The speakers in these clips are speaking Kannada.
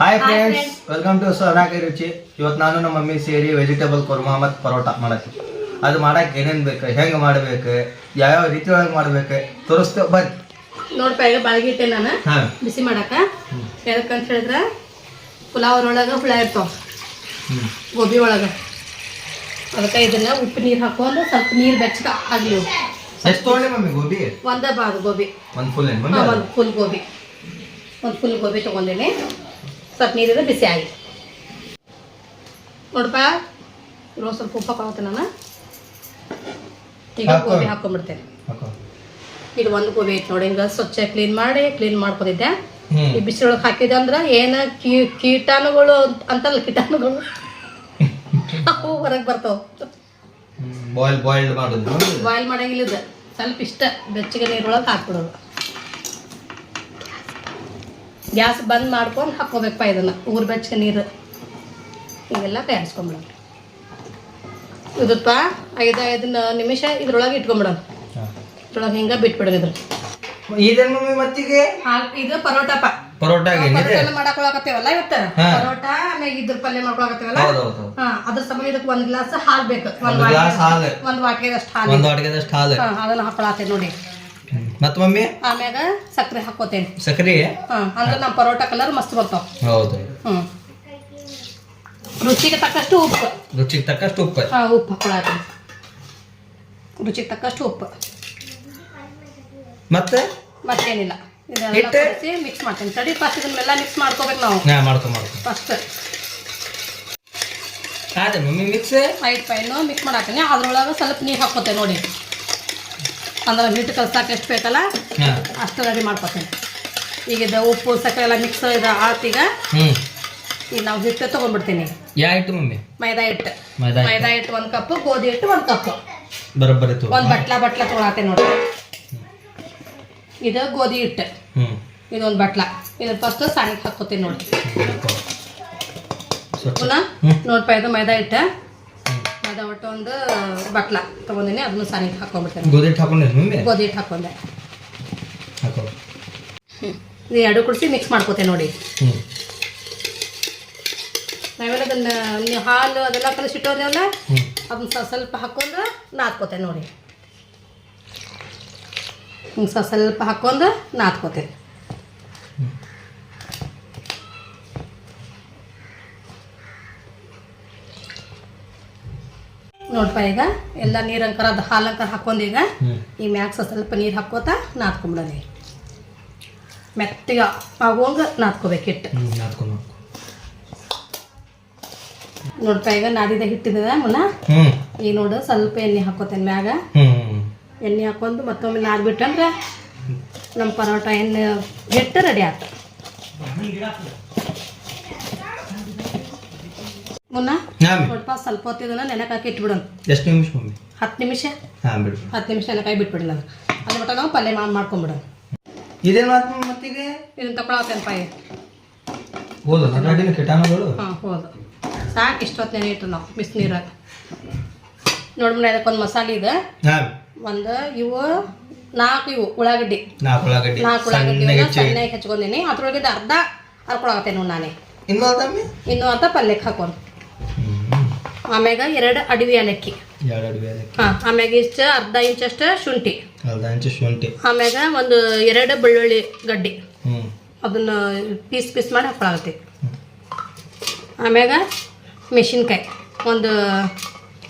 Hi friends. Welcome to Sonaki Ruchi ಇವತ್ತು ನಾನು ನಮ್ಮ ಮಮ್ಮಿ ಸೇರಿ ವೆಜಿಟೇಬಲ್ ಕುರ್ಮಾ ಮತ್ತು ಪರೋಟ ಮಾಡಕ್ಕೆ ಅದು ಮಾಡಕ್ಕೆ ಏನೇನು ಬೇಕು ಹೆಂಗೆ ಮಾಡಬೇಕು ಯಾವ್ಯಾವ ರೀತಿ ಒಳಗೆ ಮಾಡ್ಬೇಕು ತೋರಿಸ್ತೇವೆ ಬನ್ನಿ. ನೋಡ್ಪ ಈಗ ಬಾಳ್ಗಿ ಇಟ್ಟೆ ನಾನು. ಬಿಸಿ ಮಾಡಾಕ. ಯಾಕಂತ ಹೇಳಿದ್ರೆ ಪುಲಾವ್ ಒಳಗೆ ಹುಳ ಇರ್ತಾವ. ಗೋಬಿ ಒಳಗೆ. ಅದಕ್ಕೆ ಇದನ್ನ ಉಪ್ಪು ನೀರು ಹಾಕೊಂಡು ಸ್ವಲ್ಪ ನೀರು ಬೆಚ್ಚಕ ಆಗ್ಲಿ. ಎಷ್ಟು ತೊಗೊಂಡೆ ಮಮ್ಮಿ ಗೋಬಿ? ಒಂದೇ ಬಾದು ಗೋಬಿ. ಒಂದು ಫುಲ್ ಒಂದು ಫುಲ್ ಗೋಬಿ. ಒಂದು ಫುಲ್ ಗೋಬಿ ತೊಗೊಂಡೇನಿ. ಸ್ವಲ್ಪ ನೀರಿದ್ರೆ ಬಿಸಿ ಆಗಿ ನೋಡಪ್ಪ ಇರೋ ಸ್ವಲ್ಪ ಉಪ್ಪು ಹಾಕೋತ ನಾನು. ಈಗ. ಗೋಬಿ ಹಾಕೊಂಡ್ಬಿಡ್ತೇನೆ. ಹಾಕೋ. ಇದು ಒಂದು ಗೋಬಿ ಐತೆ ನೋಡಿ ಹಿಂಗೆ ಸ್ವಚ್ಛ ಕ್ಲೀನ್ ಮಾಡಿ ಕ್ಲೀನ್ ಮಾಡ್ಕೊಂಡಿದ್ದೆ. ಈ ಬಿಸಿಲೊಳಗೆ ಹಾಕಿದೆ ಅಂದ್ರೆ ಏನ ಕೀ ಕೀಟಾಣುಗಳು ಅಂತ- ಅಂತಲ್ಲ ಕೀಟಾಣುಗಳು. ಅವು ಹೊರಗೆ ಬರ್ತಾವ. ಬಾಯ್ಲ್ ಮಾಡೋದು. ಬಾಯ್ಲ್ ಮಾಡಂಗಿಲ್ಲ ಸ್ವಲ್ಪ ಇಷ್ಟ ಬೆಚ್ಚಗೆ ನೀರೊಳಗೆ ಹಾಕ್ಬಿಡೋದು. ಗ್ಯಾಸ್ ಬಂದ್ ಮಾಡ್ಕೊಂಡು ಹಾಕ್ಕೋಬೇಕಪ್ಪ ಇದನ್ನ. ಊರ್ ಬೆಚ್ಚಗೆ ನೀರು. ಇವೆಲ್ಲ ತಯಾರಿಸ್ಕೊಂಬಿಡೋಣ ಇದಪ್ಪ ಐದು ಐದು ನಿಮಿಷ ಇದ್ರೊಳಗೆ ಇಟ್ಕೊಂಬಿಡೋಣ ಇದ್ರೊಳಗೆ ಹಿಂಗೆ ಬಿಟ್ಬಿಡೋಣ ಇದ್ರ. ಇದೇನು ಮಮ್ಮಿ ಮತ್ತಿಗೆ? ಇದು ಪರೋಟಪ್ಪ ಪರೋಟ ಏನಿದೆ ಇವತ್ತ? ಪರೋಟಾ ಆಮೇಲೆ ಇದ್ರ ಪಲ್ಯ ಮಾಡ್ಕೊಳಕತ್ತೇವಲ್ಲ? ಹಾ ಅದ್ರ ಸಂಬಂಧ ಇದಕ್ಕೆ ಒಂದ್ ಗ್ಲಾಸ್ ಹಾಲ್ ಬೇಕು. ಒಂದು ಗ್ಲಾಸ್ ಹಾಲು. ಒಂದ್ ವಾಟಿಗೆದಷ್ಟು ಹಾಲು ಅದನ್ನ ಹಾಕೊಳತ್ತೇನೆ ನೋಡಿ. ಮತ್ತು ಮಮ್ಮಿ ಆಮ್ಯಾಗ ಸಕ್ಕರೆ ಹಾಕೋತೇನೆ ಸಕ್ರೆ? ಹಾ ಅಂದ್ರೆ ನಮ್ಮ ಪರೋಟ ಕಲರ್ ಮಸ್ತ್ ಬರ್ತಾವ. ಹೌದು. ಹ್ಮ್. ರುಚಿಗೆ ತಕ್ಕಷ್ಟು ಉಪ್ಪು. ರುಚಿಗೆ ತಕ್ಕಷ್ಟು ಉಪ್ಪು. ಹಾ ಉಪ್ಪು ಹಾಕೊಳತ್ತೀನಿ ರುಚಿಗೆ ತಕ್ಕಷ್ಟು ಉಪ್ಪು. ಮತ್ತೆ? ಮತ್ತೇನಿಲ್ಲ. ಇದೆಲ್ಲ ಹಿಟ್ಟು? ಮಿಕ್ಸ್ ಮಾಡ್ತೀನಿ. ತಡಿ ಫಸ್ಟ್ ಇದನ್ನೆಲ್ಲ ಮಿಕ್ಸ್ ಮಾಡ್ಕೋಬೇಕು ನಾವು. ಹಾ ಮಾಡ್ಕೊ ಮಾಡ್ಕೊ. ಫಸ್ಟ್ ಅದೇ ಮಮ್ಮಿ ಮಿಕ್ಸ್ ವೈಟ್ ಪೈನು ಮಿಕ್ಸ್ ಮಾಡಾತೀನಿ ಅದ್ರೊಳಗೆ ಸ್ವಲ್ಪ ನೀರು ಹಾಕೋತೇನೆ ನೋಡಿ. ಅಂದ್ರೆ ಹಿಟ್ಟು ಕಲ್ಸಕ್ಕೆ ಎಷ್ಟು ಬೇಕಲ್ಲ? ಅಷ್ಟು ರೆಡಿ ಮಾಡ್ಕೊತೀನಿ. ಈಗ ಇದು ಉಪ್ಪು ಸಕ್ಕರೆ ಎಲ್ಲ ಮಿಕ್ಸ್ ಇದು ಆತೀಗ ಈಗ ನಾವು ಹಿಟ್ಟು ತೊಗೊಂಡ್ಬಿಡ್ತೀನಿ. ಯಾ ಹಿಟ್ಟು ಮಮ್ಮಿ? ಮೈದಾ ಹಿಟ್ಟು. ಮೈದಾ ಹಿಟ್ಟು. ಒಂದು ಕಪ್ ಗೋಧಿ ಹಿಟ್ಟು ಒಂದು ಕಪ್ ಬರೋಬ್ಬರಿ ಒಂದು ಬಟ್ಲ ಬಟ್ಲ ತೊಗೊಳತ್ತೆ ನೋಡಿ ಇದು ಗೋಧಿ ಹಿಟ್ಟು. ಇದೊಂದು ಬಟ್ಲ. ಇದು ಫಸ್ಟ್ ಸಣ್ಣಕ್ಕೆ ಹಾಕೋತೀನಿ ನೋಡಿ ಪುನಃ. ನೋಡ್ಪ ಇದು ಮೈದಾ ಹಿಟ್ಟು. ಹ್ಮ್. ಒಟ್ಟು ಒಂದು ಬಟ್ಲ ತಗೊಂಡಿನಿ ಅದನ್ನು ಸಾನಿಗೆ ಹಾಕೊಂಡ್ಬಿಡ್ತೇನೆ. ಗೋಧಿ ಹಿಟ್ಟು ಹಾಕೊಂಡೆ ಮಮ್ಮಿ ಗೋಧಿ ಹಿಟ್ಟು ಹಾಕೊಂಡೆ. ಹಾಕೋ ಇದು ಎರಡು ಕುಡಿಸಿ ಮಿಕ್ಸ್ ಮಾಡ್ಕೋತೇನೆ ನೋಡಿ. ಹ್ಮ್. ನಾವೆಲ್ಲ ಅದನ್ನ ನೀವು ಹಾಲು ಅದೆಲ್ಲ ಕಲಿಸಿಟ್ಟೋದೇವಲ್ಲ ಹ್ಮ್. ಅದನ್ನ ಸ್ವಲ್ಪ ಹಾಕೊಂಡು ನಾದ್ಕೋತೇನೆ ನೋಡಿ. ಹಿಂಗೆ ಸ್ವಲ್ಪ ಸ್ವಲ್ಪ ಹಾಕೊಂಡು ನಾದ್ಕೋತೇನೆ. ನೋಡ್ಪ ಈಗ? ಎಲ್ಲ ನೀರಂಕರ ಅದು ಹಾಲಂಕರ ಹಾಕೊಂಡು ಈಗ ಈ ಮ್ಯಾಕ್ಸ ಸ್ವಲ್ಪ ನೀರು ಹಾಕೋತ ನಾದ್ಕೊಂಬಿಡೋದು ಮೆತ್ತಗೆ ಆಗುವಂಗೆ ನಾದ್ಕೋಬೇಕು ಹಿಟ್ಟು. ನೋಡ್ಪ ಈಗ ನಾದಿದ ಹಿಟ್ಟಿದ ಮುನ್ನ? ಈ ಈಗ ನೋಡು ಸ್ವಲ್ಪ ಎಣ್ಣೆ ಹಾಕೋತೇನೆ ಮ್ಯಾಗ. ಎಣ್ಣೆ ಹಾಕೊಂಡು ಮತ್ತೊಮ್ಮೆ ನಾದ್ಬಿಟ್ಟಂದ್ರೆ ನಮ್ಮ ಪರೋಟ ಎಣ್ಣೆ ಹಿಟ್ಟು ರೆಡಿ ಆಯ್ತು ಮುನ್ನ ಸ್ವಲ್ಪ ಸ್ವಲ್ಪ ಹೊತ್ತಿದನ್ನ ನೆನಕ ಹಾಕಿ ಇಟ್ಬಿಡೋಣ. ಎಷ್ಟು ನಿಮಿಷ ಮಮ್ಮಿ? ಹತ್ತು ನಿಮಿಷ? ಹಾಂ ಬಿಡು. ಹತ್ತು ನಿಮಿಷ ನೆನಕಾಯಿ ಬಿಟ್ಬಿಡೋಣ. ಅದ್ರ ಮಟ್ಟ ನಾವು ಪಲ್ಯ ಮಾಡಿ ಮಾಡ್ಕೊಂಬಿಡೋಣ. ಇದೇನು ಮಾತು ಮತ್ತೀಗ? ಇದನ್ನ ತಗೊಳತ್ತೇನೆ ಪಾಯಿ ಹೌದು? ಅಡ್ಡಿನ ಕೀಟಾಣುಗಳು? ಹಾಂ ಹೋದು. ಸಾಕು ಇಷ್ಟೊತ್ತು ನೆನೆ ಇಟ್ಟು ನಾವು ಬಿಸಿನೀರಾಗ ನೋಡ್ಬಿಡ ಅದಕ್ಕೊಂದು ಮಸಾಲೆ ಇದೆ. ಒಂದು ಇವು ನಾಲ್ಕು ಇವು ಉಳ್ಳಾಗಡ್ಡಿ. ನಾಲ್ಕು ಉಳ್ಳಾಗಡ್ಡಿ. ನಾಲ್ಕು ಉಳ್ಳಾಗಡ್ಡಿ ಸಣ್ಣಗೆ ಹಚ್ಕೊಂಡಿನಿ ಅದ್ರೊಳಗೆ ಅರ್ಧ ಹರ್ಕೊಳಕತ್ತೇನೆ ನೋಡಿ ನಾನೇ. ಇನ್ನು ಅಂತ ಪಲ್ಯಕ್ಕೆ ಹಾಕೊಂಡು ಆಮ್ಯಾಗ ಎರಡು ಅಡವಿ ಏಲಕ್ಕಿ ಎರಡು ಅಡವಿ ಹಾಂ ಆಮ್ಯಾಗ ಇಷ್ಟು ಅರ್ಧ ಇಂಚಷ್ಟು ಶುಂಠಿ. ಅರ್ಧ ಇಂಚು ಶುಂಠಿ. ಆಮ್ಯಾಗ ಒಂದು ಎರಡು ಬೆಳ್ಳುಳ್ಳಿ ಗಡ್ಡಿ. ಹ್ಞೂ ಅದನ್ನ ಪೀಸ್ ಪೀಸ್ ಮಾಡಿ ಹಾಕೊಳಕತ್ತಿ ಆಮ್ಯಾಗ ಮೆಣಸಿನ್ಕಾಯಿ. ಒಂದು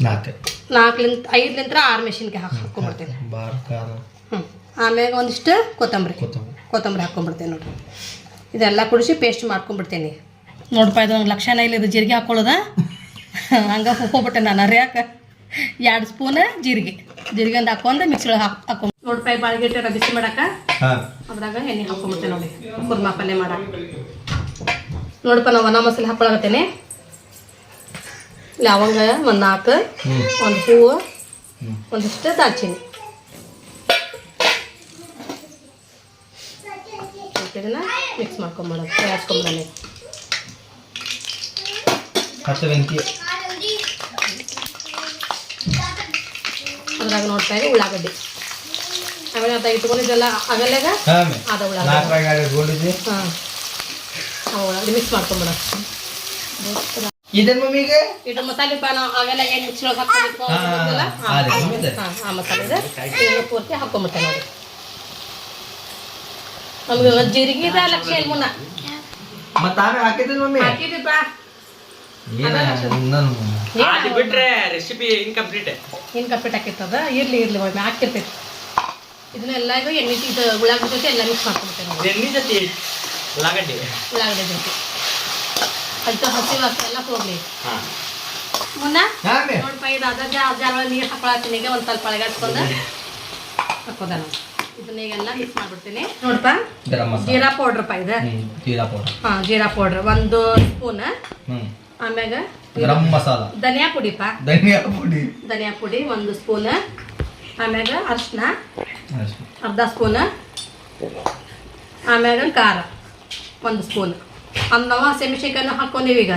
ನಾಲ್ಕು. ನಾಲ್ಕಲಿಂದ ಐದಲಿಂದ ಆರು ಮೆಣಸಿನ್ಕಾಯಿ ಹಾಕಿ ಹಾಕ್ಕೊಂಡ್ಬಿಡ್ತೇನೆ ಹ್ಞೂ ಆಮ್ಯಾಗ ಒಂದಿಷ್ಟು ಕೊತ್ತಂಬರಿ. ಕೊತ್ತಂಬರಿ. ಕೊತ್ತಂಬರಿ ಹಾಕ್ಕೊಂಡ್ಬಿಡ್ತೇನೆ ನೋಡ್ರಿ. ಇದೆಲ್ಲ ಕುಡಿಸಿ ಪೇಸ್ಟ್ ಮಾಡ್ಕೊಂಡ್ಬಿಡ್ತೇನೆ ನೋಡಪ್ಪ ಒಂದು ಲಕ್ಷಣ ಇಲ್ಲ ಇದು ಜೀರಿಗೆ ಹಾಕ್ಕೊಳ್ಳೋದ ಹಂಗೆ ಹೋಗ್ಬಿಟ್ಟೆ ನಾನು. ಅರ್ಯಾಕ ಎರಡು ಸ್ಪೂನ್ ಜೀರಿಗೆ. ಜೀರಿಗೆ ಒಂದು ಹಾಕೊಂಡು ಮಿಕ್ಸಿ ಒಳಗೆ ಹಾಕಿ ಹಾಕೊಂಡು ನೋಡಪ್ಪ ಈ ಬಾಳಿಗೆ ಬಿಸಿ ಮಾಡಕ್ಕೆ ಹಾಂ. ಅದ್ರಾಗ ಎಣ್ಣೆ ಹಾಕೊಂಡ್ಬಿಡ್ತೇನೆ ನೋಡಿ. ಕುರ್ಮಾ ಪಲ್ಯ ಮಾಡ ನೋಡಪ್ಪ ನಾವು ಒಣ ಮಸಾಲೆ ಹಾಕೊಳಕತ್ತೇನೆ. ಲವಂಗ ಒಂದು ನಾಲ್ಕು ಒಂದು ಹೂವು ಒಂದಿಷ್ಟು ದಾಲ್ಚಿನಿ ಇದನ್ನ ಮಿಕ್ಸ್ ಮಾಡ್ಕೊಂಬಿಡೋದು ತಯಾರಿಸ್ಕೊಂಬಿಡೋಣ ಹತ್ತು ಬೆಂಕಿ ಅದ್ರಾಗ ನೋಡ್ತಾ ಇದ್ದೀವಿ ಉಳ್ಳಾಗಡ್ಡಿ. ಆಮೇಲೆ ಅದ ಇಟ್ಕೊಂಡಿದ್ದೆಲ್ಲ ಆಗಲ್ಲಾಗ ಅದ ಉಳ್ಳಾಗಡ್ಡಿ. ಹಾಂ. ಮಿಕ್ಸ್ ಮಾಡ್ಕೊಂಬಿಡ ಇದನ್ನ ಮಮ್ಮಿಗೆ? ಇದು ಮಸಾಲೆ ಪಾನ ಅವೆಲ್ಲ ಏನು ಮಿಕ್ಸ್ ಒಳಗೆ ಹಾಕೊಂಡಿದ್ಕೊ ಹಾ, ಅದೇ, ಅದೇ. ಆ ಮಸಾಲೆ ಇದೆ ಇದನ್ನ ಪೂರ್ತಿ ಹಾಕೊಂಬಿಟ್ಟೆ ನೋಡಿ. ನಮ್ಗೆ ಜೀರಿಗೆ ಇದೆ ಲಕ್ಷ ಏನು ಮುನ್ನ ಮತ್ತೆ ಹಾಕಿದ್ರಿ ಮಮ್ಮಿ? ಇನ್ನೊಂದು ಅದು ಬಿಟ್ರೆ ರೆಸಿಪಿ ಇನ್ಕಂಪ್ಲೀಟ್ ಇನ್ಕಂಪ್ಲೀಟ್ ಹಾಕಿರ್ತದ ಇರ್ಲಿ ಇರ್ಲಿ ಒಮ್ಮೆ ಹಾಕಿರ್ತೈತಿ ಇದನ್ನೆಲ್ಲ ಇದು ಎಣ್ಣೆ ಇದು ಉಳ್ಳಾಗಡ್ಡಿ ಜೊತೆ ಎಲ್ಲ ಮಿಕ್ಸ್ ಮಾಡ್ಕೊಂಬಿಟ್ಟೆ ನೋಡಿ ಎಣ್ಣೆ ಜೊತೆ ಉಳ್ಳಾಗಡ್ಡಿ? ಉಳ್ಳಾಗಡ್ಡಿ ಜೊತೆ. ಅದು ಎಲ್ಲ ಹೋಗ್ಲಿ. ಹಾ. ಮುನ್ನ? ಆಮೇಲೆ ನೋಡ್ಪ ಇದು ಅದ ನೀರು ಹಾಕೊಳತ್ತೀನಿ ಈಗ ಒಂದು ಸ್ವಲ್ಪ ಒಳಗಾಡ್ಕೊಂಡು ಹಾಕೋದ ನಾವು ಇದನ್ನ ಈಗೆಲ್ಲ ಮಿಕ್ಸ್ ಮಾಡ್ಬಿಡ್ತೀನಿ. ನೋಡ್ಪ ಗರಂ ಜೀರಾ ಪೌಡ್ರಪ್ಪ ಇದು? ಜೀರಾ ಪೌಡರ್. ಹಾಂ ಜೀರಾ ಪೌಡ್ರ್. ಒಂದು ಸ್ಪೂನ್. ಹ್ಮ್. ಆಮ್ಯಾಗ ಗರಂ ಮಸಾಲ. ಧನಿಯಾ ಪುಡಿಪ್ಪ ಧನಿಯಾ ಪುಡಿ. ಧನಿಯಾ ಪುಡಿ ಒಂದು ಸ್ಪೂನ್. ಆಮ್ಯಾಗ ಅರ್ಶಿನ. ಅರ್ಧ ಸ್ಪೂನ್. ಆಮ್ಯಾಗ ಖಾರ. ಒಂದು ಸ್ಪೂನ್. ಅಂದ್ ನಾವು ಹಸಿಮೆಣಸಿನ್ಕಾಯನ್ನು ಹಾಕ್ಕೊಂಡೀವಿ ಈಗ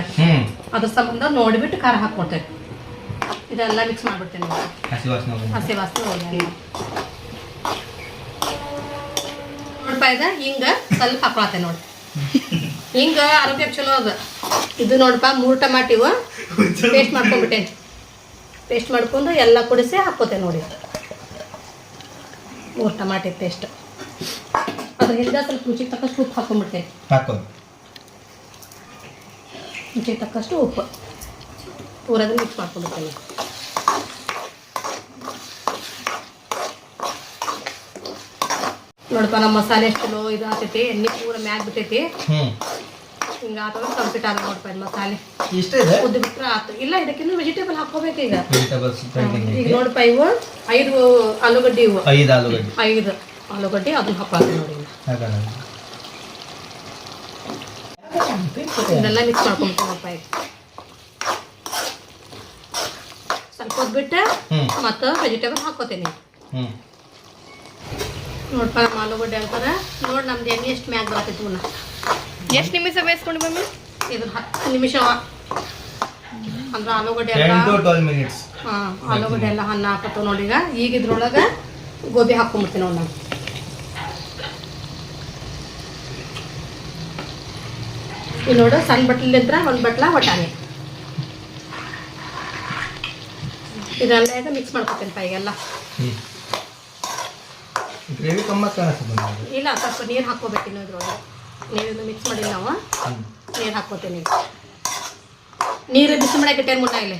ಅದ್ರ ಸಂಬಂಧ ನೋಡಿಬಿಟ್ಟು ಖಾರ ಹಾಕ್ಕೊಡ್ತೇವೆ. ಇದೆಲ್ಲ ಮಿಕ್ಸ್ ಮಾಡ್ಬಿಡ್ತೇನೆ. ಹಸಿ ವಾಸನೆ. ಹಸಿ ವಾಸನೆ ಹೋಗಿ ನೋಡ್ಪ ಇದ? ಹಿಂಗ ಸ್ವಲ್ಪ ಹಾಕೊಳತ್ತೆ ನೋಡಿ. ಹಿಂಗ ಆರೋಗ್ಯ ಚಲೋ ಅದ. ಇದು ನೋಡಪ್ಪ ಮೂರು ಟಮಾಟಿವು ಪೇಸ್ಟ್ ಮಾಡ್ಕೊಂಡ್ಬಿಟ್ಟೆ. ಪೇಸ್ಟ್ ಮಾಡ್ಕೊಂಡು ಎಲ್ಲ ಕುಡಿಸಿ ಹಾಕೋತೆ ನೋಡಿ. ಮೂರು ಟಮಾಟಿ ಪೇಸ್ಟ್ ಅದ್ರ ಹಿಂದ ಸ್ವಲ್ಪ ರುಚಿಗೆ ತಕ್ಕಷ್ಟು ಉಪ್ಪು ಹಾಕೊಂಡ್ಬಿಡ್ತೇನೆ ರುಚಿಗೆ ತಕ್ಕಷ್ಟು ಉಪ್ಪು. ಪೂರದ ಮಿಕ್ಸ್ ಮಾಡ್ಕೊಂಡ್ಬಿಡ್ತೇನೆ ನೋಡಪ್ಪ ನಮ್ಮ ಮಸಾಲೆ ಎಷ್ಟು ಚಲೋ ಇದು ಆಗ್ತೈತಿ ಎಣ್ಣೆ ಪೂರ ಮ್ಯಾಗ್ ಬಿಟ್ಟೈತಿ. ಹಿಂಗ ಆತಂದ್ರೆ ಕಂಪ್ಲೀಟ್ ಆದ ನೋಡಪ್ಪ ಮಸಾಲೆ. ಇಷ್ಟ ಇದೆ? ಉದ್ದು ಬಿಟ್ರೆ ಆತು. ಇಲ್ಲ ಇದಕ್ಕಿನ್ನೂ ವೆಜಿಟೇಬಲ್ ಹಾಕೋಬೇಕು ಈಗ. ವೆಜಿಟೇಬಲ್ಸ್ ಈಗ ನೋಡಪ್ಪ ಇವು ಐದು ಆಲೂಗಡ್ಡೆ ಇವು. ಐದು ಆಲೂಗಡ್ಡೆ. ಐದು ಆಲೂಗಡ್ಡೆ ಅದನ್ನ ಹಾಕೊಳ್ತೀನಿ ನೋಡಿ ಇದೆಲ್ಲ ಮಿಕ್ಸ್ ಮಾಡ್ಕೊಂಡ್ಬಿಡ್ತೀನಪ್ಪ ಈಗ. ಸ್ವಲ್ಪ ಹೊದ್ಬಿಟ್ಟು ಮತ್ತೆ ವೆಜಿಟೇಬಲ್ ಹಾಕೋತೀನಿ ನೋಡ್ಪ ನಮ್ಮ ಆಲೂಗಡ್ಡೆ ಅಂತಾರ. ನೋಡಿ ನಮ್ದು ಎಣ್ಣೆ ಎಷ್ಟು ಮ್ಯಾಗ ಬರ್ತೈತಿ ಎಷ್ಟು ನಿಮಿಷ ಬೇಯಿಸ್ಕೊಂಡು ಮಮ್ಮಿ ಇದು ಹತ್ತು ನಿಮಿಷ. ಅಂದ್ರೆ ಆಲೂಗಡ್ಡೆ ಎಲ್ಲ ಹಾಂ ಆಲೂಗಡ್ಡೆ ಎಲ್ಲ ಹಣ್ಣು ಹಾಕತ್ತವ ನೋಡಿ ಈಗ. ಈಗ ಇದ್ರೊಳಗೆ ಗೋಬಿ ಹಾಕೊಂಡ್ಬಿಡ್ತೀನಿ ನೋಡಿ ನಾನು. ಇಲ್ಲಿ ನೋಡು ಸಣ್ಣ ಬಟ್ಲಿಂದ್ರ ಒಂದು ಬಟ್ಲ ವಟಾಣಿ ಇದೆಲ್ಲ ಈಗ ಮಿಕ್ಸ್ ಮಾಡ್ಕೊತೀನಿ ಈಗೆಲ್ಲ. ನಮ್ಗೆ. ಇಲ್ಲ ಸ್ವಲ್ಪ ನೀರು ಹಾಕೋಬೇಕಿನ್ನು ಇನ್ನು ಇದ್ರೊಳಗೆ. ನೀರನ್ನು ಮಿಕ್ಸ್ ಮಾಡಿ ನಾವು ನೀರು ಹಾಕೋತೀನಿ ನೀರು ಬಿಸಿ ಮಾಡಕ್ಕೆ ಇಟ್ಟೇನು ಮುನ್ನ ಇಲ್ಲಿ.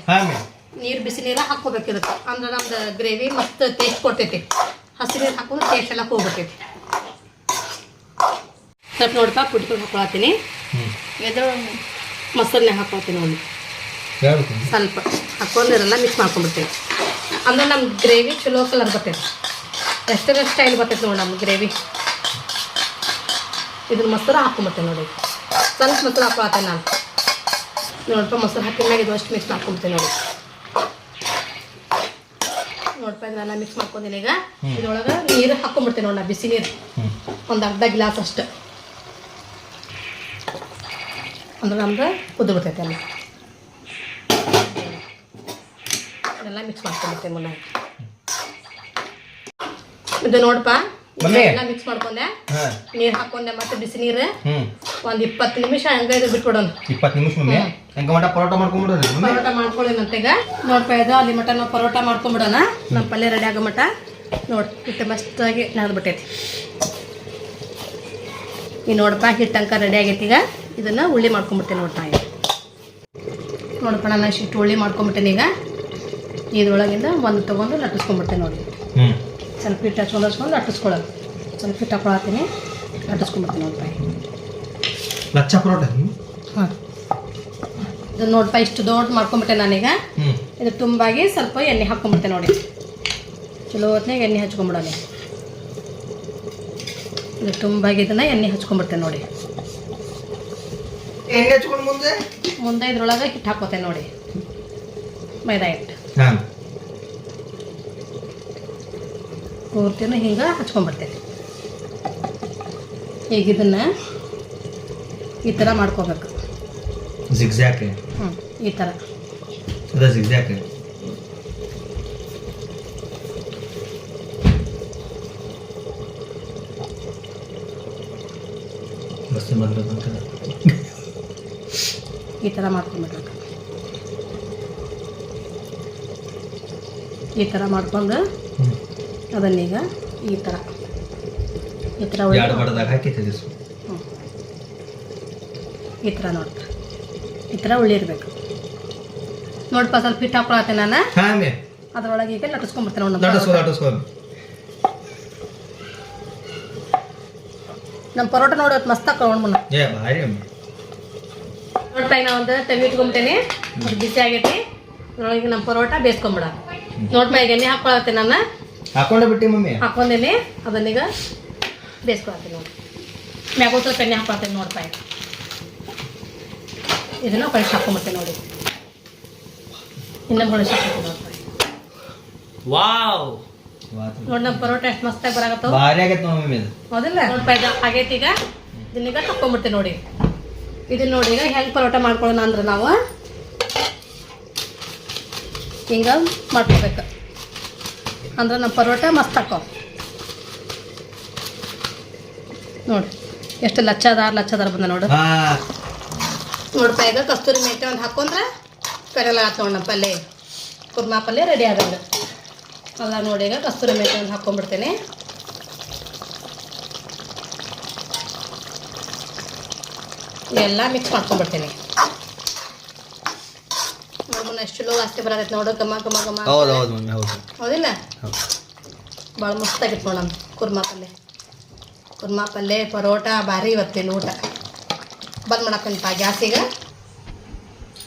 ನೀರು ಬಿಸಿ ನೀರ ಹಾಕ್ಕೋಬೇಕು ಇದಕ್ಕೆ. ಅಂದ್ರೆ ನಮ್ದು ಗ್ರೇವಿ ಮಸ್ತ್ ಟೇಸ್ಟ್ ಕೊಡ್ತೈತಿ. ಹಸಿ ನೀರು ಹಾಕೊಂಡು ಟೇಸ್ಟ್ ಎಲ್ಲ ಹೋಗ್ಬಿಟ್ಟೈತಿ ಸ್ವಲ್ಪ ನೋಡಪ್ಪ ಪುಡ್ಕೊಂಡು ಹಾಕೊಳತ್ತೀನಿ. ಎದು ಎದ್ರ ಮೊಸರನ್ನೇ ಹಾಕೊಳ್ತೀನಿ ಒಂದು ಸ್ವಲ್ಪ ಹಾಕೊಂಡು ಇದೆಲ್ಲ ಮಿಕ್ಸ್ ಮಾಡ್ಕೊಂಡ್ಬಿಡ್ತೀನಿ. ಅಂದ್ರೆ ನಮ್ಮ ಗ್ರೇವಿ ಚಲೋ ಕಲರ್ ಬರ್ತೈತಿ. ರೆಸ್ಟೋರೆಂಟ್ ಸ್ಟೈಲ್ ಬರ್ತೈತಿ ನೋಡಿ ನಮ್ಮ ಗ್ರೇವಿ. ಇದನ್ನ ಮೊಸರು ಮತ್ತೆ ನೋಡಿ. ಸ್ವಲ್ಪ ಮೊಸರು ಹಾಕೊಳತ್ತೆ ನಾನು. ನೋಡಪ್ಪ ಮೊಸರು ಹಾಕಿದ ಮ್ಯಾಗ ಇದು ಅಷ್ಟು ಮಿಕ್ಸ್ ಮಾಡ್ಕೊಂಬಿಡ್ತೀನಿ ನೋಡಿ. ನೋಡಪ್ಪ ನಾನು ಮಿಕ್ಸ್ ಮಾಡ್ಕೊಂಡಿನಿ ಈಗ. ಇದ್ರೊಳಗೆ ನೀರು ಹಾಕೊಂಡ್ಬಿಡ್ತೀನಿ ನೋಡಿ ನಾ ಬಿಸಿ ನೀರು. ಒಂದು ಅರ್ಧ ಗ್ಲಾಸ್ ಅಷ್ಟು. ಅಂದ್ರೆ ನಮ್ದು ಕುದ್ದು ಬಿಡ್ತೈತೆ ಅಲ್ಲ ಇದೆಲ್ಲ ಮಿಕ್ಸ್ ಮಾಡ್ಕೊಂಡ್ಬಿಡ್ತೇನೆ ಮುನ್ನ ಇದು ನೋಡಪ್ಪ. ಎಲ್ಲ ಮಿಕ್ಸ್ ಮಾಡ್ಕೊಂಡೆ. ನೀರ್ ಹಾಕೊಂಡೆ ಮತ್ತೆ ಬಿಸಿ ನೀರು. ಒಂದು ಇಪ್ಪತ್ತು ನಿಮಿಷ ಹಂಗೆ ಇದು ಬಿಟ್ಬಿಡೋಣ. ಇಪ್ಪತ್ತು ನಿಮಿಷ ಮಮ್ಮಿ. ಹೆಂಗ ಮಟ ಪರೋಟ ಮಾಡ್ಕೊಂಡ್ಬಿಡೋದು ಮಮ್ಮಿ? ಪರೋಟ ಮಾಡ್ಕೊಳ್ಳೇನಂತ ಈಗ. ನೋಡ್ಪ ಇದು ಅಲ್ಲಿ ಮಟ ನಾವು ಪರೋಟ ಮಾಡ್ಕೊಂಡ್ಬಿಡೋಣ ನಮ್ಮ ಪಲ್ಯ ರೆಡಿ ಆಗೋ ಮಟ. ನೋಡಿ ಹಿಟ್ಟು ಮಸ್ತಾಗಿ ನಾದ್ಬಿಟ್ಟೈತಿ ಈ ನೋಡಪ್ಪ ಹಿಟ್ಟು ಅಂಕ ರೆಡಿ ಆಗೈತಿ ಈಗ. ಇದನ್ನ ಉಳ್ಳಿ ಮಾಡ್ಕೊಂಬಿಡ್ತೇನೆ ನೋಡ್ತಾ ಈಗ ನೋಡಪ್ಪ ನಾನು ಇಷ್ಟು ಉಳ್ಳಿ ಮಾಡ್ಕೊಂಬಿಟ್ಟೇನೆ ಈಗ. ಇದ್ರೊಳಗಿಂದ ಒಂದು ತೊಗೊಂಡು ಲಟ್ಟಿಸ್ಕೊಂಡ್ಬಿಡ್ತೇನೆ ನೋಡಿ. ಸ್ವಲ್ಪ ಹಿಟ್ಟು ಹಚ್ಕೊಂಡು ಹಚ್ಕೊಂಡು ಅಟ್ಟಿಸ್ಕೊಳ್ಳೋದು. ಸ್ವಲ್ಪ ಹಿಟ್ಟು ಹಾಕೊಳತ್ತೀನಿ ಅಟ್ಟಿಸ್ಕೊಂಡ್ಬಿಡ್ತೀನಿ ನೋಡಪ್ಪ ಲಚ್ಚ ಪರೋಟ ಹಾಂ. ಇದು ನೋಡಪ್ಪ ಇಷ್ಟು ದೊಡ್ಡ ಮಾಡ್ಕೊಂಬಿಟ್ಟೆ ನಾನೀಗ. ಇದು ತುಂಬಾಗಿ ಸ್ವಲ್ಪ ಎಣ್ಣೆ ಹಾಕ್ಕೊಂಬಿಡ್ತೆ ನೋಡಿ. ಚಲೋ ಹೊತ್ನಾಗ ಎಣ್ಣೆ ಹಚ್ಕೊಂಬಿಡೋಣ. ಇದು ತುಂಬಾಗಿ ಇದನ್ನ ಎಣ್ಣೆ ಹಚ್ಕೊಂಬಿಡ್ತೆ ನೋಡಿ. ಎಣ್ಣೆ ಹಚ್ಕೊಂಡು ಮುಂದೆ? ಮುಂದೆ ಇದ್ರೊಳಗೆ ಹಿಟ್ಟು ಹಾಕೋತೆ ನೋಡಿ. ಮೈದಾ ಹಿಟ್ಟು ಹಾ ಪೂರ್ತಿನೂ ಹಿಂಗೆ ಹಚ್ಕೊಂಡ್ಬಿಡ್ತೇನೆ ಈಗ ಇದನ್ನು ಈ ಥರ ಮಾಡ್ಕೋಬೇಕು. ಜಿಗ್ಜಾಕ್ ಹ್ಞೂ ಈ ಥರ ಅದ ಬಂದ ಈ ಥರ ಮಾಡ್ಕೊಂಡ್ಬಿಡ್ಬೇಕು. ಈ ಥರ ಮಾಡ್ಕೊಂಡು ಅದನ್ನೀಗ ಈ ಥರ ಈ ಥರ ಈ ಥರ ನೋಡ್ತಾ ಈ ಥರ ಉಳ್ಳಿರ್ಬೇಕು ನೋಡಪ್ಪ ಸ್ವಲ್ಪ ಹಿಟ್ಟು ಹಾಕೊಳತ್ತೆ ನಾನು. ಅದರೊಳಗೆ ಈಗ ಲಟ್ಟಿಸ್ಕೊಂಡ್ಬಿಡ್ತೇನೆ ನಮ್ಮ ಪರೋಟ ನೋಡಿ ಇವತ್ತು ಮಸ್ತ್ ಹಾಕೊಂಡು ಮುನ್ನ ನೋಡ್ತಾ ನಾ ಒಂದು ತೆವಿ ಇಟ್ಕೊಂಬಿಟ್ಟೇನೆ. ಅದು ಬಿಸಿ ಆಗೈತಿ. ಅದ್ರೊಳಗೆ ನಮ್ಮ ಪರೋಟ ಬೇಯಿಸ್ಕೊಂಬಿಡ ನೋಡ್ಪ ಈಗ ಎಣ್ಣೆ ಹಾಕೊಳತ್ತೆ ನಾನು. ಹಾಕೊಂಡೆ ಬಿಟ್ಟಿ ಮಮ್ಮಿ. ಹಾಕೊಂಡೇನೆ ಅದನ್ನೀಗ ಬೇಯಿಸ್ಕೊಳತ್ತೀನಿ ನೋಡಿ. ಮ್ಯಾಗ ಸ್ವಲ್ಪ ಎಣ್ಣೆ ಹಾಕೊಳ್ತೀನಿ ನೋಡ್ತಾ ಈಗ ಇದನ್ನ ಕಳಿಸಿ ಹಾಕೊಂಬಿಡ್ತೇನೆ ನೋಡಿ. ಇನ್ನೊಂದು ಕಳಿಸಿ ಹಾಕ್ತೀನಿ ನೋಡ್ಪ ವಾವ್. ನೋಡಿ ನಮ್ಮ ಪರೋಟ ಎಷ್ಟು ಮಸ್ತಾಗಿ ಬರಾಗತ್ತ ಭಾರಿ ಆಗೈತೆ ಮಮ್ಮಿ ಇದು. ಹೌದಿಲ್ಲ? ನೋಡ್ತಾ ಇದು ಆಗೈತಿ ಈಗ. ಇದನ್ನೀಗ ಹಾಕೊಂಡ್ಬಿಡ್ತೀನಿ ನೋಡಿ. ಇದನ್ನ ನೋಡಿ ಈಗ ಹೆಂಗೆ ಪರೋಟ ಮಾಡ್ಕೊಳ್ಳೋಣ ಅಂದ್ರೆ ನಾವು ಹಿಂಗೆ ಮಾಡ್ಕೋಬೇಕು ಅಂದ್ರೆ ನಮ್ಮ ಪರೋಟ ಮಸ್ತ್ ಹಾಕೋ ನೋಡಿ ಎಷ್ಟು ಲಚ್ಚಾದಾರ ಲಚ್ಚದಾರ ಬಂದ ನೋಡು. ಹಾ. ನೋಡ್ಪ ಈಗ ಕಸ್ತೂರಿ ಮೆಂತೆ ಒಂದು ಹಾಕೊಂಡ್ರೆ ಕರೆಲ್ಲ ಹಾಕೊಂಡು ನಮ್ಮ ಪಲ್ಯ ಕುರ್ಮಾ ಪಲ್ಯ ರೆಡಿ ಆಗಲ್ಲ ಅಲ್ಲ ನೋಡಿ ಈಗ ಕಸ್ತೂರಿ ಮೆಂತೆ ಒಂದು ಹಾಕೊಂಡ್ಬಿಡ್ತೇನೆ. ಎಲ್ಲ ಮಿಕ್ಸ್ ಮಾಡ್ಕೊಂಡ್ಬಿಡ್ತೇನೆ. ಎಷ್ಟು ಚಲೋ ಅಷ್ಟೇ ಬರತೈತೆ ನೋಡು. ಗಮ ಗಮ ಗಮ ಹೌದು ಹೌದು ಮಮ್ಮಿ ಹೌದು. ಹೌದಿಲ್ಲ? ಹೌದು. ಭಾಳ ಮಸ್ತಾಗಿತ್ತು ನೋಡಮ್ ಕುರ್ಮಾ ಪಲ್ಯ ಕುರ್ಮಾ ಪಲ್ಯ ಪರೋಟ ಭಾರಿ ಇವತ್ತಿನ ಊಟ. ಬಂದ್ ಮಾಡಕ್ಕಂತ ಗ್ಯಾಸಿಗ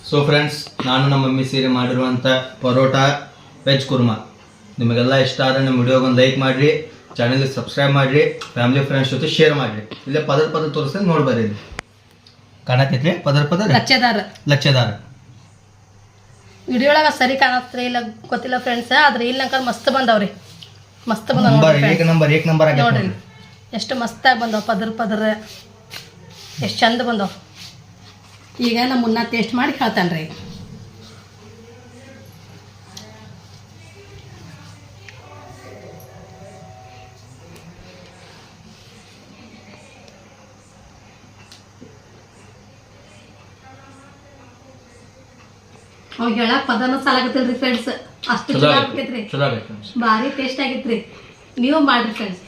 ಸೊ ಫ್ರೆಂಡ್ಸ್ ನಾನು ನಮ್ಮ ಮಮ್ಮಿ ಸೇರಿ ಮಾಡಿರುವಂಥ ಪರೋಟ ವೆಜ್ ಕುರ್ಮಾ. ನಿಮಗೆಲ್ಲ ಇಷ್ಟ ಆದರೆ ನಮ್ಮ ವಿಡಿಯೋಗೆ ಒಂದು ಲೈಕ್ ಮಾಡಿರಿ ಚಾನಲ್ಗೆ ಸಬ್ಸ್ಕ್ರೈಬ್ ಮಾಡಿರಿ ಫ್ಯಾಮಿಲಿ ಫ್ರೆಂಡ್ಸ್ ಜೊತೆ ಶೇರ್ ಮಾಡಿರಿ. ಇಲ್ಲೇ ಪದರ್ ಪದ ತೋರಿಸ್ತೇನೆ ನೋಡಿ ಬರ್ರಿ ಕಾಣತೈತ್ರಿ ಪದರ್ ಪದರ್? ಲಚ್ಚದಾರ ಲಕ್ಷದಾರ. ವಿಡಿಯೋ ಒಳಗೆ ಸರಿ ಕಾಣತ್ರಿ ಇಲ್ಲ ಗೊತ್ತಿಲ್ಲ ಫ್ರೆಂಡ್ಸ್ ಆದ್ರೆ ಇಲ್ಲಿ ಅಂಕಲ್ ಮಸ್ತ್ ಬಂದವ್ರಿ. ಮಸ್ತ್ ಬಂದವ ನಂಬರ್ ನೋಡ್ರಿ ಏಕ ನಂಬರ್ ಏಕ್ ನಂಬರ್ ಆಗೈತೆ ನೋಡ್ರಿ. ಎಷ್ಟು ಮಸ್ತಾಗಿ ಬಂದವ ಪದರ್ ಪದರ್. ಎಷ್ಟು ಚಂದ ಬಂದವ. ಈಗ ನಮ್ಮ ಮುನ್ನ ಟೇಸ್ಟ್ ಮಾಡಿ ಹೇಳ್ತಾನ್ರಿ ಅವಾಗ ಹೇಳಕ್ ಪದನ ಸಾಲಾಗತ್ತಿಲ್ರಿ ಫ್ರೆಂಡ್ಸ್ ಅಷ್ಟು ಚಲೋ ಚಲೋ ಆಗೈತೆ. ಆಗ್ತೈತ್ರಿ ಬಾರಿ ಟೇಸ್ಟ್ ಆಗಿತ್ರಿ. ನೀವು ಮಾಡ್ರಿ ಫ್ರೆಂಡ್ಸ್